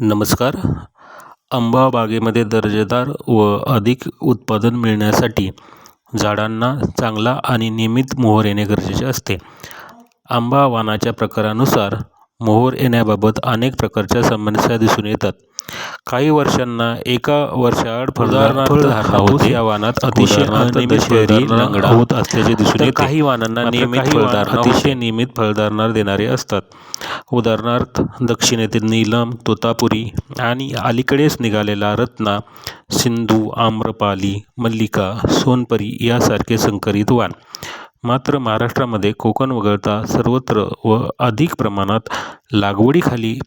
नमस्कार. आंबा बागेमध्ये दर्जेदार व अधिक उत्पादन मिळण्यासाठी झाडांना चांगला आणि नियमित मोहर येणे गरजेचे असते. आंबा वानाच्या प्रकारानुसार मोहर येण्याबाबत अनेक प्रकारच्या समस्या दिसून येतात. काही वर्षांना एका वर्षाआड फळधारणा होते. या वाणात अतिशय अनियमित शहरी लंगडा होत असल्याचे दिसून येते. काही वाणांना नियमित फळधारणा अतिशय नियमित फळधारणा देणारे असतात. उदाहरणार्थ दक्षिणेतील नीलम तोतापुरी आणि अलीकडेच निघालेला रत्ना सिंधू आम्रपाली मल्लिका सोनपरी यासारखे संकरित वाण मात्र महाराष्ट्रामध्ये कोकण वगळता सर्वत्र व अधिक प्रमाणात लागवडीखाली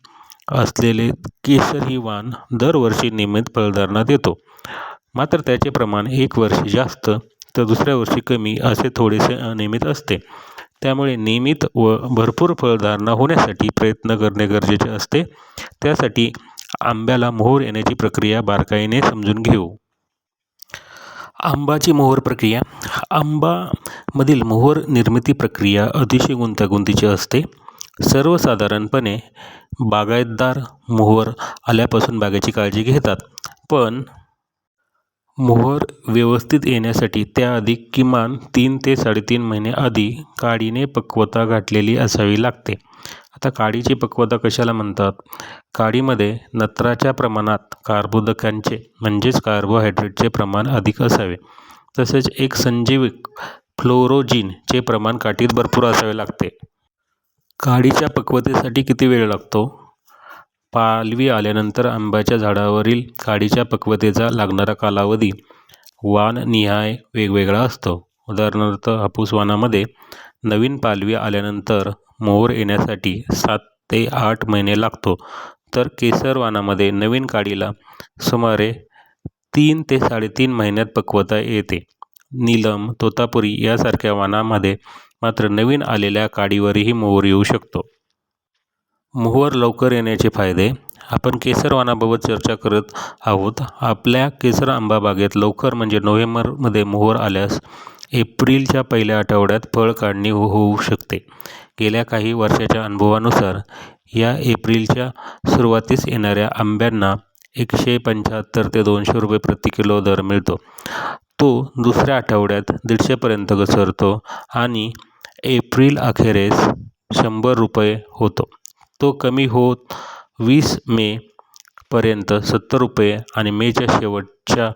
असलेले केसर ही वाण दरवर्षी नियमित फळधारणा देतो मात्र त्याचे प्रमाण एक वर्षी जास्त तर दुसऱ्या वर्षी कमी असे थोडेसे अनियमित असते. त्यामुळे नियमित व भरपूर फळधारणा होण्यासाठी प्रयत्न करणे गरजेचे असते. त्यासाठी आंब्याला मोहर येण्याची प्रक्रिया बारकाईने समजून घेऊ. आंबाची मोहर प्रक्रिया. आंबामधील मोहर निर्मिती प्रक्रिया अतिशय गुंतागुंतीची असते. सर्वसाधारणपणे बागायतदार मोहर आल्यापासून बागेची काळजी घेतात. पण मोहर व्यवस्थित येण्यासाठी त्याआधी किमान तीन ते साडेतीन महिने आधी काडीने पक्वता गाठलेली असावी लागते. आता काडीची पक्वता कशाला म्हणतात? काडीमध्ये नत्राच्या प्रमाणात कार्बोदकांचे म्हणजेच कार्बोहायड्रेटचे प्रमाण अधिक असावे. तसेच एक संजीवक फ्लोरोजिनचे प्रमाण काठीत भरपूर असावे लागते. काडीच्या पक्वतेसाठी किती वेळ लागतो? पालवी आल्यानंतर आंब्याच्या झाडावरील काडीच्या पक्वतेचा लागणारा कालावधी वाणनिहाय वेगवेगळा असतो. उदाहरणार्थ हापूस वाणामध्ये नवीन पालवी आल्यानंतर मोहर येण्यासाठी सात ते आठ महिने लागतो. तर केसर वाणामध्ये नवीन काडीला सुमारे तीन ते साडेतीन महिन्यात पक्वता येते. नीलम तोतापुरी यासारख्या वाणामध्ये मात्र नवीन आलेल्या काडीवरही मोहर येऊ शकतो. मोहर लवकर येण्याचे फायदे आपण केसरवानाबाबत चर्चा करत आहोत. आपल्या केसर आंबा बागेत लवकर म्हणजे नोव्हेंबरमध्ये मोहर आल्यास एप्रिलच्या पहिल्या आठवड्यात फळ काढणी हो- होऊ शकते. गेल्या काही वर्षाच्या अनुभवानुसार या एप्रिलच्या सुरुवातीस येणाऱ्या आंब्यांना एकशे पंच्याहत्तर ते दोनशे रुपये प्रति किलो दर मिळतो. तो दुसऱ्या आठवड्यात दीडशेपर्यंत घसरतो आणि एप्रिल अखेरीस शंभर रुपये होतो. तो कमी होत वीस मेपर्यंत सत्तर रुपये आणि मेच्या शेवटच्या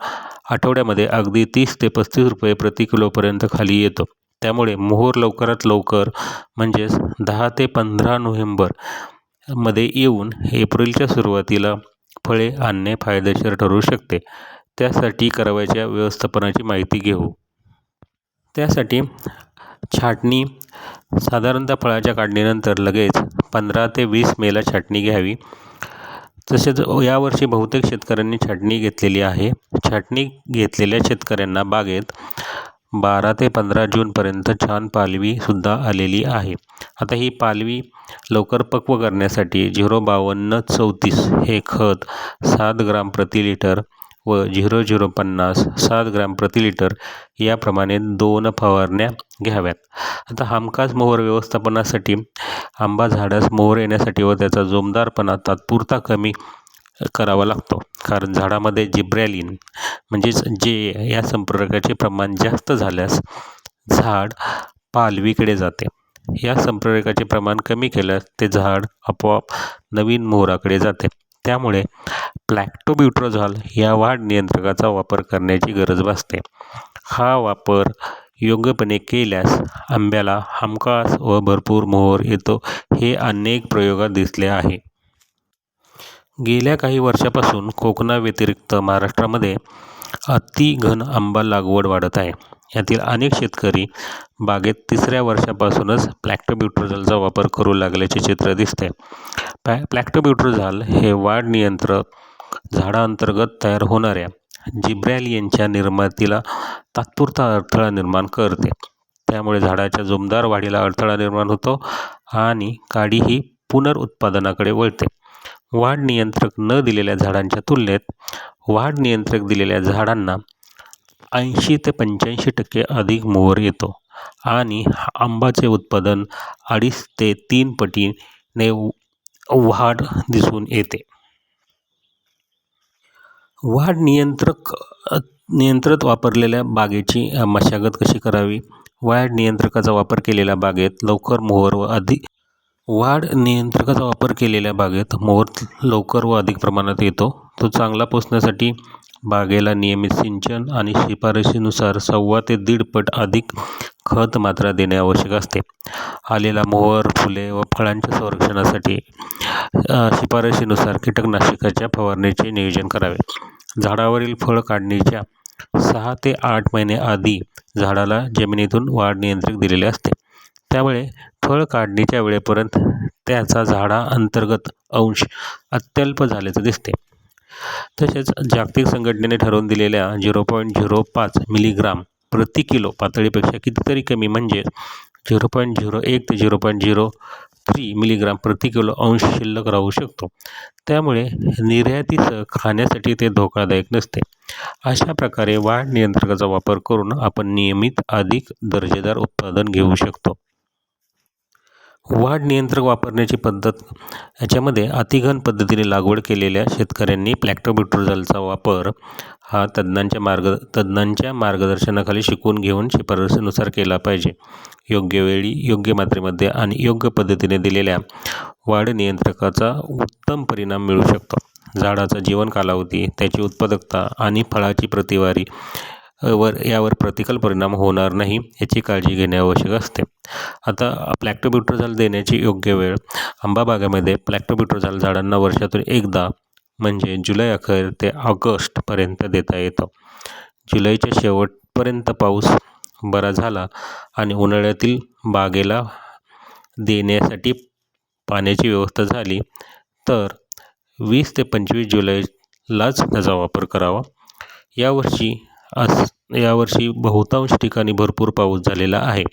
आठवड्यामध्ये अगदी तीस ते पस्तीस रुपये प्रति किलोपर्यंत खाली येतो. त्यामुळे मोहोर लवकरात लवकर म्हणजेच दहा ते पंधरा नोव्हेंबरमध्ये येऊन एप्रिलच्या सुरुवातीला फळे आणणे फायदेशीर ठरू शकते. त्यासाठी करावयाच्या व्यवस्थापनाची माहिती घेऊ. त्यासाठी छाटणी साधारणतः फळाच्या काढणीनंतर लगेच पंधरा ते वीस मेला छाटणी घ्यावी. तसेच यावर्षी बहुतेक शेतकऱ्यांनी छाटणी घेतलेली आहे. छाटणी घेतलेल्या शेतकऱ्यांना बागेत बारा ते पंधरा जूनपर्यंत छान पालवीसुद्धा आलेली आहे. आता ही पालवी लवकर पक्व करण्यासाठी झिरो बावन्न चौतीस हे खत सात ग्राम प्रति लिटर व झिरो झिरो पन्नास सात ग्राम प्रति लिटर याप्रमाणे दोन फवारण्या घ्याव्यात. आता हमखास मोहर व्यवस्थापनासाठी आंबा झाडास मोहर येण्यासाठी व त्याचा जोमदारपणा तात्पुरता कमी करावा लागतो. कारण झाडामध्ये जिब्रॅलिन म्हणजेच जे या संप्रेरकाचे प्रमाण जास्त झाल्यास झाड पालवीकडे जाते. या संप्रेरकाचे प्रमाण कमी केल्यास ते झाड आपोआप नवीन मोहराकडे जाते. त्यामुळे लॅक्टोब्युट्रोझॉल या वाढ नियंत्रकाचा वापर करण्याची गरज भासते. हा वापर योग्यपणे केल्यास आंब्याला हमखास व भरपूर मोहर येतो हे अनेक प्रयोगात दिसले आहे. गेल्या काही वर्षापासून कोकणाव्यतिरिक्त महाराष्ट्रामध्ये अतिघन आंबा लागवड वाढत आहे. यातील अनेक शेतकरी बागेत तिसऱ्या वर्षापासूनच प्लॅक्टोब्युट्रोझॉलचा वापर करू लागल्याचे चित्र दिसते. प्लॅ प्लॅक्टोब्युट्रोझॉल हे वाढ नियंत्रक झाडाअंतर्गत तयार होणाऱ्या जिब्रॅलियनच्या निर्मातीला तात्पुरता अडथळा निर्माण करते. त्यामुळे झाडाच्या जोमदार वाढीला अडथळा निर्माण होतो आणि काडी ही पुनरुत्पादनाकडे वळते. वाढ नियंत्रक न दिलेल्या झाडांच्या तुलनेत वाढ नियंत्रक दिलेल्या झाडांना ऐंशी ते पंच्याऐंशी टक्के अधिक मोहर येतो आणि आंबाचे उत्पादन अडीच ते तीन पटीने वाढ दिसून येते. वाढ नियंत्रक नियंत्रित वापरलेल्या बागेची मशागत कशी करावी? वाढ नियंत्रकाचा वापर केलेल्या बागेत लवकर मोहर व अधिक वाढ नियंत्रकाचा वापर केलेल्या बागेत मोहर लवकर व अधिक प्रमाणात येतो. तो चांगला पोचण्यासाठी बागेला नियमित सिंचन आणि शिफारशीनुसार सव्वा ते दीड पट अधिक खत मात्रा देणे आवश्यक असते. आलेला मोहर फुले व फळांच्या संरक्षणासाठी शिफारशीनुसार कीटकनाशकाच्या फवारणीचे नियोजन करावे. झाडावरील फळ काढणीच्या सहा ते आठ महिने आधी झाडाला जमिनीतून वाढ नियंत्रक दिलेले असते. त्यामुळे फळ काढणीच्या वेळेपर्यंत त्याचा झाडा अंतर्गत अंश अत्यल्प झाल्याचं दिसते. तसेच जागतिक संघटनेने ठरवून दिलेल्या झिरो पॉईंट झिरो पाच मिलीग्राम प्रति किलो पातळीपेक्षा कितीतरी कमी म्हणजे झिरो पॉईंट झिरो एक ते zero point zero three milligram प्रति किलो अंश शिल्लक राहू शकतो. त्यामुळे निर्यातीसह खाण्यासाठी ते धोकादायक नसते. अशा प्रकारे वाढ नियंत्रकाचा वापर करून आपण नियमित अधिक दर्जेदार उत्पादन घेऊ शकतो. वाढ नियंत्रक वापरण्याची पद्धत याच्यामध्ये अतिघन पद्धतीने लागवड केलेल्या शेतकऱ्यांनी प्लॅक्टोब्युट्रोझलचा वापर हा तज्ज्ञांच्या मार्ग तज्ज्ञांच्या मार्गदर्शनाखाली शिकवून घेऊन शिफारसीनुसार केला पाहिजे. योग्य वेळी योग्य मात्रेमध्ये आणि योग्य पद्धतीने दिलेल्या वाढ नियंत्रकाचा उत्तम परिणाम मिळू शकतो. झाडाचा जीवन कालावधी त्याची उत्पादकता आणि फळाची प्रतिवारी वर यावर प्रतिकूल परिणाम होणार नाही याची काळजी घेणे आवश्यक असते. आता प्लॅक्टोब्युट्रोझाल देण्याची योग्य वेळ. आंबा बागामध्ये प्लॅक्टोब्युट्रोझाल झाडांना वर्षातून एकदा म्हणजे जुलै अखेर ते ऑगस्टपर्यंत देता येतं. जुलैच्या शेवटपर्यंत पाऊस बरा झाला आणि उन्हाळ्यातील बागेला देण्यासाठी पाण्याची व्यवस्था झाली तर वीस ते पंचवीस जुलैलाच त्याचा वापर करावा. यावर्षी अस यावर्षी बहुतांश ठिकाणी भरपूर पाऊस झालेला आहे.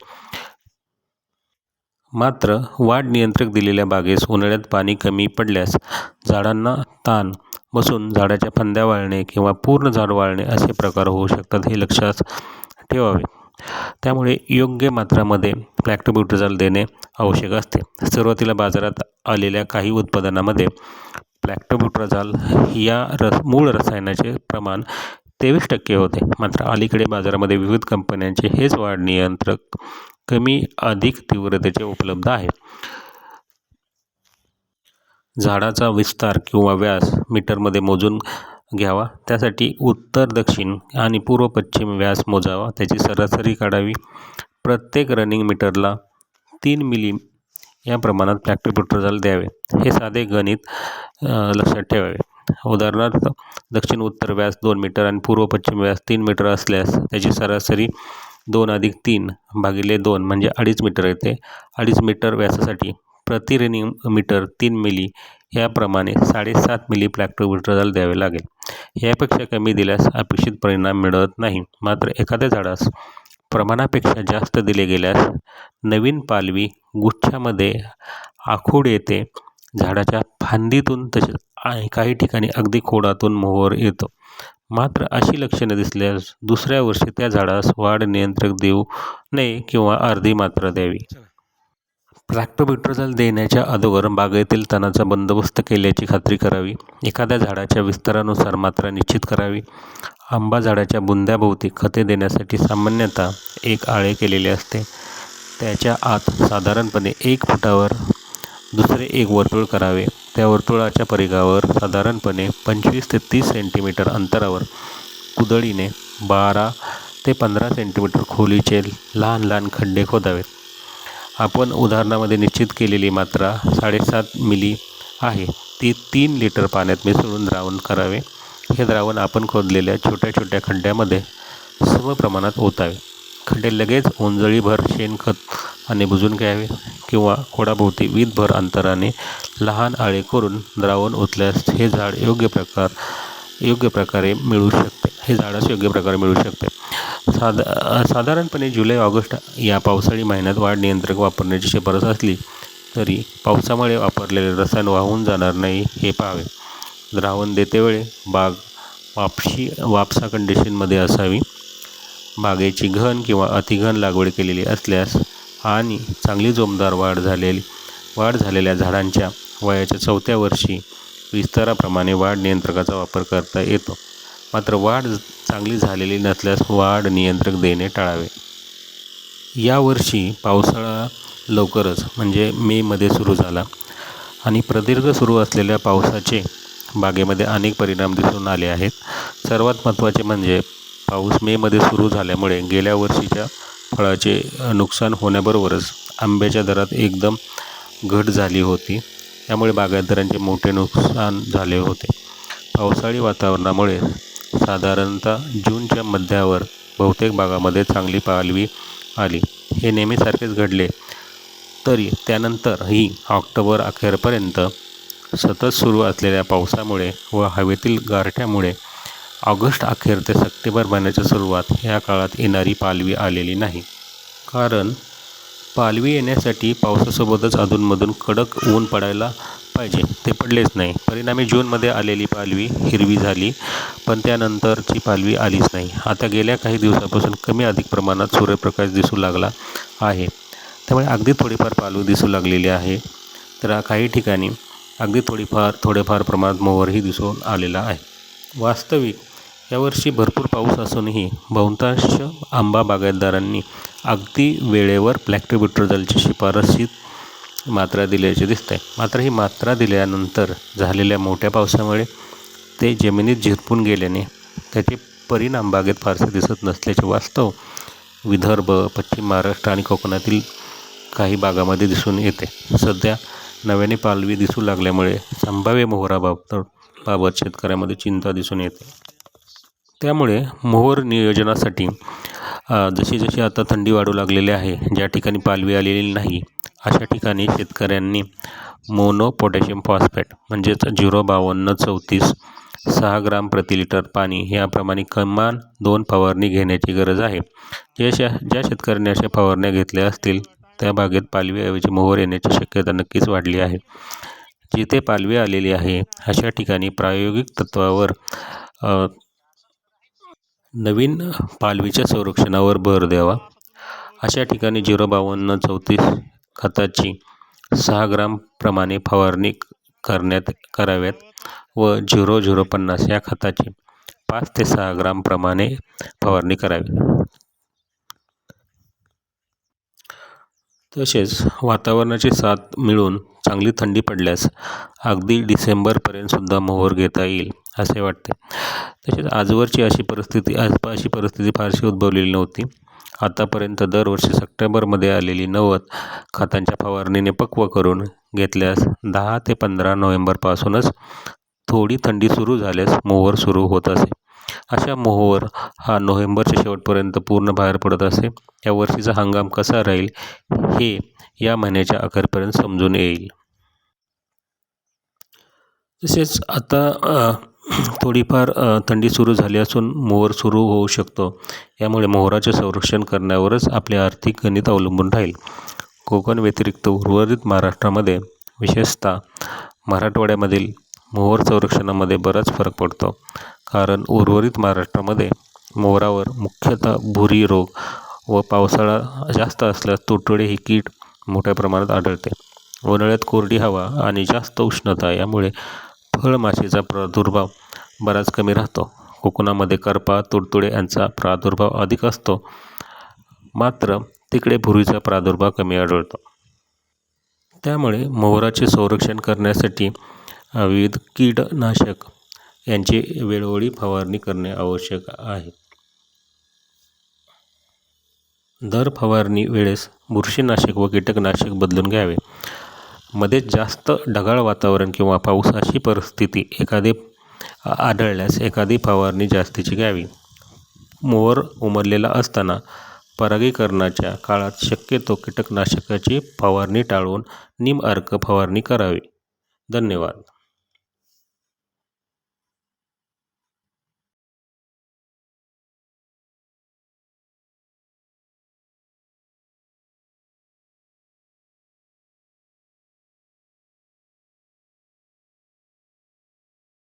मात्र वाढ नियंत्रक दिलेल्या बागेस उन्हाळ्यात पाणी कमी पडल्यास झाडांना ताण बसून झाडाच्या फांद्या वाळणे किंवा पूर्ण झाड वाळणे असे प्रकार होऊ शकतात हे लक्षात ठेवावे. त्यामुळे योग्य मात्रामध्ये प्लॅक्टोब्युट्रोझाल देणे आवश्यक असते. सुरुवातीला बाजारात आलेल्या काही उत्पादनामध्ये प्लॅक्टोब्युट्रोझाल या रस मूळ रसायनाचे प्रमाण तेवीस टक्के होते. मात्र अलीकडे बाजारामध्ये विविध कंपन्यांचे हेच वाढ नियंत्रक कमी अधिक तीव्रतेचे उपलब्ध आहे. झाडाचा विस्तार किंवा व्यास मीटरमध्ये मोजून घ्यावा त्यासाठी उत्तर दक्षिण आणि पूर्व पश्चिम व्यास मोजावा. त्याची सरासरी काढावी. प्रत्येक रनिंग मीटरला तीन मिली या प्रमाणात प्लॅक्टोब्युट्रोझाल द्यावे. हे साधे गणित लक्षात ठेवावे. उदाहरणार्थ दक्षिण उत्तर व्यास दोन मीटर आणि पूर्व पश्चिम व्यास तीन मीटर असल्यास त्याची सरासरी दोन अधिक तीन भागिले दोन म्हणजे अडीच मीटर येते. अडीच मीटर व्यासासाठी प्रति रनिंग मीटर तीन मिली याप्रमाणे साडेसात मिली प्लॅक्टोब्युट्रोझाल द्यावे लागेल. यापेक्षा कमी दिल्यास अपेक्षित परिणाम मिळत नाही. मात्र एखाद्या झाडास प्रमाणापेक्षा जास्त दिले गेल्यास नवीन पालवी गुच्छामध्ये आखूड येते. झाडाच्या फांदीतून तसेच काही ठिकाणी अगदी खोडातून मोहर येतो. मात्र अशी लक्षणे दिसल्यास दुसऱ्या वर्षी त्या झाडास वाढ नियंत्रक देऊ नये किंवा अर्धी मात्रा द्यावी. प्लॅक्टोब्युट्रोझाल देण्याच्या अगोदर बागेतील तणाचा बंदोबस्त केल्याची खात्री करावी. एखाद्या झाडाच्या विस्तारानुसार मात्रा निश्चित करावी. आंबा झाडाच्या बुंद्याभोवती खते देण्यासाठी सामान्यतः एक आळे केलेले असते. त्याच्या आत साधारणपणे एक फुटावर दुसरे एक वर्तुळ करावे. त्या वर्तुळाच्या परिघावर साधारणपणे पंचवीस ते तीस सेंटीमीटर अंतरावर कुदळीने बारा ते पंधरा सेंटीमीटर खोलीचे लहान लहान खड्डे खोदावेत. आपण उदाहरणामध्ये निश्चित केलेली मात्रा साडेसात मिली आहे. ती तीन लिटर पाण्यात मिसळून द्रावण करावे. हे द्रावण आपण खोदलेल्या छोट्या छोट्या खड्ड्यामध्ये समप्रमाणात ओतावे. खड्डे लगेच ओंजळीभर शेणखत आणि बुजून घ्यावे किंवा खोडाभोवती वीतभर अंतराने लहान आळे करून द्रावण ओतल्यास हे झाड योग्य प्रकार योग्य प्रकारे मिळू शकते. हे झाडास योग्य प्रकारे मिळू शकते. साधा साधारणपणे जुलै ऑगस्ट या पावसाळी महिन्यात वाढ नियंत्रक वापरण्याची शिफारस असली तरी पावसामुळे वापरलेले रसायन वाहून जाणार नाही हे पाहावे. द्रावण देतेवेळी बाग वापशी वापसा कंडिशनमध्ये असावी. बागेची घन किंवा अतिघन लागवड केलेली असल्यास आणि चांगली जोमदार वाढ झालेली वाढ झालेल्या झाडांच्या वयाच्या चौथ्या वर्षी विस्ताराप्रमाणे वाढ नियंत्रकाचा वापर करता येतो. मात्र वाढ चांगली झालेली नसल्यास वाढ नियंत्रक देणे टाळावे. यावर्षी पावसाळा लवकरच म्हणजे मेमध्ये सुरू झाला आणि प्रदीर्घ सुरू असलेल्या पावसाचे बागेमध्ये अनेक परिणाम दिसून आले आहेत. सर्वात महत्त्वाचे म्हणजे पाऊस मेमध्ये सुरू झाल्यामुळे गेल्या वर्षीच्या फळाचे नुकसान होण्याबरोबरच आंब्याच्या दरात एकदम घट झाली होती. त्यामुळे बागायतदारांचे मोठे नुकसान झाले होते. पावसाळी वातावरणामुळे साधारणतः जूनच्या मध्यावर बहुतेक भागामध्ये चांगली पालवी आली. हे नेहमीसारखेच घडले तरी त्यानंतरही ऑक्टोबर अखेरपर्यंत सतत सुरू असलेल्या पावसामुळे व हवेतील गारठ्यामुळे ऑगस्ट अखेर ते सप्टेंबर महिन्याच्या सुरुवात ह्या काळात येणारी पालवी आलेली नाही. कारण पालवी येण्यासाठी पावसासोबतच अधूनमधून कडक ऊन पडायला पाहिजे ते पडलेच नाही. परिणामी जूनमध्ये आलेली पालवी हिरवी झाली पण त्यानंतरची पालवी आलीच नाही. आता गेल्या काही दिवसापासून कमी अधिक प्रमाणात सूर्यप्रकाश दिसू लागला आहे. त्यामुळे अगदी थोडीफार पालवी दिसू लागलेली आहे. तर काही ठिकाणी अगदी थोडीफार थोडेफार प्रमाणात मोहरही दिसून आलेला आहे. वास्तविक यावर्षी भरपूर पाऊस असूनही बहुतांश आंबा बागायतदारांनी अगदी वेळेवर ब्लॅक्टोबिट्रोजलची शिफारशीत मात्रा दिल्याचे दिसते मात्र ही मात्रा दिल्यानंतर झालेल्या मोठ्या पावसामुळे ते जमिनीत झिरपून गेल्याने त्याचे परिणाम बागेत फारसे दिसत नसल्याचे वास्तव विदर्भ पश्चिम महाराष्ट्र आणि कोकणातील काही भागामध्ये दिसून येते. सध्या नव्याने पालवी दिसू लागल्यामुळे संभाव्य मोहराबाबत बाबत शेतकऱ्यामध्ये चिंता दिसून येते. त्यामुळे मोहर नियोजनासाठी जशी जशी आता थंडी वाढू लागलेली आहे ज्या ठिकाणी पालवी आलेली नाही अशा ठिकाणी शेतकऱ्यांनी मोनो पोटॅशियम फॉस्फेट म्हणजेच झिरो बावन्न चौतीस सहा ग्राम प्रति लिटर पाणी याप्रमाणे कमान दोन फवारणी घेण्याची गरज आहे. जे ज्या शेतकऱ्यांनी अशा फवारण्या घेतल्या असतील त्या बागेत पालवीऐवजी मोहर येण्याची शक्यता नक्कीच वाढली आहे. जिथे पालवी आलेली आहे अशा ठिकाणी प्रायोगिक तत्त्वावर नवीन पालवीच्या संरक्षणावर भर द्यावा. अशा ठिकाणी झिरो बावन्न चौतीस खताची सहा ग्राम प्रमाणे फवारणी करण्यात कराव्यात व झिरो झिरो पन्नास या खताची पाच ते सहा ग्राम प्रमाणे फवारणी करावी. तसेच वातावरणाची साथ मिळून चांगली थंडी पडल्यास अगदी डिसेंबरपर्यंतसुद्धा मोहर घेता येईल. असे वाटते. तसेच आजवरची अशी परिस्थिती आज अशी परिस्थिती फारशी उद्भवलेली नव्हती. आतापर्यंत दरवर्षी सप्टेंबरमध्ये आलेली नवद खतांच्या फवारणीने पक्व करून घेतल्यास दहा ते पंधरा नोव्हेंबरपासूनच थोडी थंडी सुरू झाल्यास मोहर सुरू होत असे. अशा मोहर हा नोव्हेंबरच्या शेवटपर्यंत पूर्ण बाहेर पडत असे. या वर्षीचा हंगाम कसा राहील हे या महिन्याच्या अखेरपर्यंत समजून येईल. तसेच आता थोडीफार थंडी सुरू झाली असून मोहर सुरू होऊ शकतो. यामुळे मोहराचे संरक्षण करण्यावरच आपले आर्थिक गणित अवलंबून राहील. कोकण व्यतिरिक्त उर्वरित महाराष्ट्रामध्ये विशेषतः मराठवाड्यामधील मोहर संरक्षणामध्ये बराच फरक पडतो. कारण उर्वरित महाराष्ट्रामध्ये मोहरावर मुख्यतः भुरी रोग व पावसाळा जास्त असल्यास तुटवडे ही कीड मोठ्या प्रमाणात आढळते. उन्हाळ्यात कोरडी हवा आणि जास्त उष्णता यामुळे फळमाशीचा प्रादुर्भाव बराच कमी राहतो. कोकणामध्ये करपा तुडतुडे यांचा प्रादुर्भाव अधिक असतो. मात्र तिकडे भुरीचा प्रादुर्भाव कमी आढळतो. त्यामुळे मोहराचे संरक्षण करण्यासाठी विविध कीडनाशक यांची वेळोवेळी फवारणी करणे आवश्यक आहे. दर फवारणी वेळेस बुरशीनाशक व कीटकनाशक बदलून घ्यावे. मध्ये जास्त ढगाळ वातावरण किंवा पाऊस अशी परिस्थिती एखादी आढळल्यास एखादी फवारणी जास्तीची घ्यावी. मोहर उमरलेला असताना परागीकरणाच्या काळात शक्यतो कीटकनाशकाची फवारणी टाळून निम अर्क फवारणी करावी. धन्यवाद.